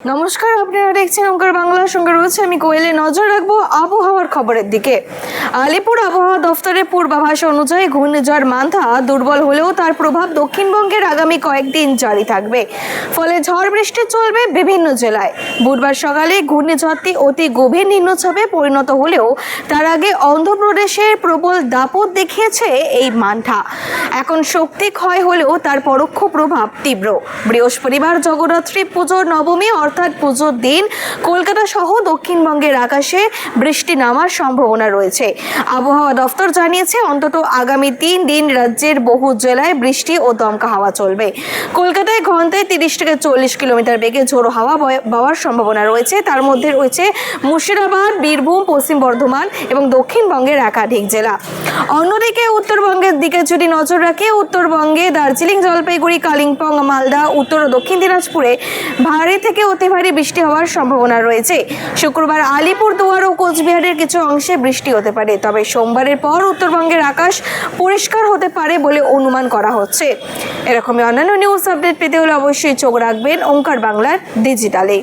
নমস্কার আপনারা দেখছেন অঙ্কার বাংলার সঙ্গে রয়েছে আমি কোয়েলে নজর রাখব আবহাওয়ার খবরের দিকে। আলিপুর আবহাওয়া দফতরের পূর্বাভাস অনুযায়ী ঘূর্ণিঝড় মান্থা দুর্বল হলেও তার প্রভাব দক্ষিণবঙ্গের আগামী কয়েকদিন জারি থাকবে। ফলে ঝড় বৃষ্টি চলবে বিভিন্ন জেলায়। বুধবার সকালে ঘূর্ণিঝড়টি অতি গভীর নিম্নচাপে পরিণত হলেও তার আগে অন্ধ্রপ্রদেশের প্রবল দাপট দেখিয়েছে এই মান্থা। এখন শক্তি ক্ষয় হলেও তার পরোক্ষ প্রভাব তীব্র। বৃহস্পতিবার জগদ্ধাত্রী পুজোর নবমী অর্থাৎ পুজোর দিন কলকাতা সহ দক্ষিণবঙ্গের আকাশে বৃষ্টি নামার সম্ভাবনা রয়েছে। আবহাওয়া দফতর জানিয়েছে, অন্তত আগামী তিন দিন রাজ্যের বহু জেলায় বৃষ্টি ও দমকা হাওয়া চলবে। কলকাতায় ঘন্টায় তিরিশ থেকে চল্লিশ কিলোমিটার বেগে ঝোড়ো হাওয়া বওয়ার সম্ভাবনা রয়েছে। তার মধ্যে রয়েছে মুর্শিদাবাদ, বীরভূম, পশ্চিম বর্ধমান এবং দক্ষিণবঙ্গের একাধিক জেলা। অন্যদিকে উত্তরবঙ্গের দিকে যদি নজর রাখে, উত্তরবঙ্গে দার্জিলিং, জলপাইগুড়ি, কালিম্পং, মালদা, উত্তর ও দক্ষিণ দিনাজপুরে ভারী থেকে অতি ভারী বৃষ্টি হওয়ার সম্ভাবনা রয়েছে। শুক্রবার আলিপুর দুয়ার ও কোচবিহারের কিছু অংশে বৃষ্টি হতে পারে তবে সোমবারের পর উত্তরবঙ্গের আকাশ পরিষ্কার হতে পারে বলে অনুমান করা হচ্ছে। এরকমই অন্যান্য নিউজ আপডেট পেতে হলে অবশ্যই চোখ রাখবেন। ওঙ্কার বাংলার ডিজিটালে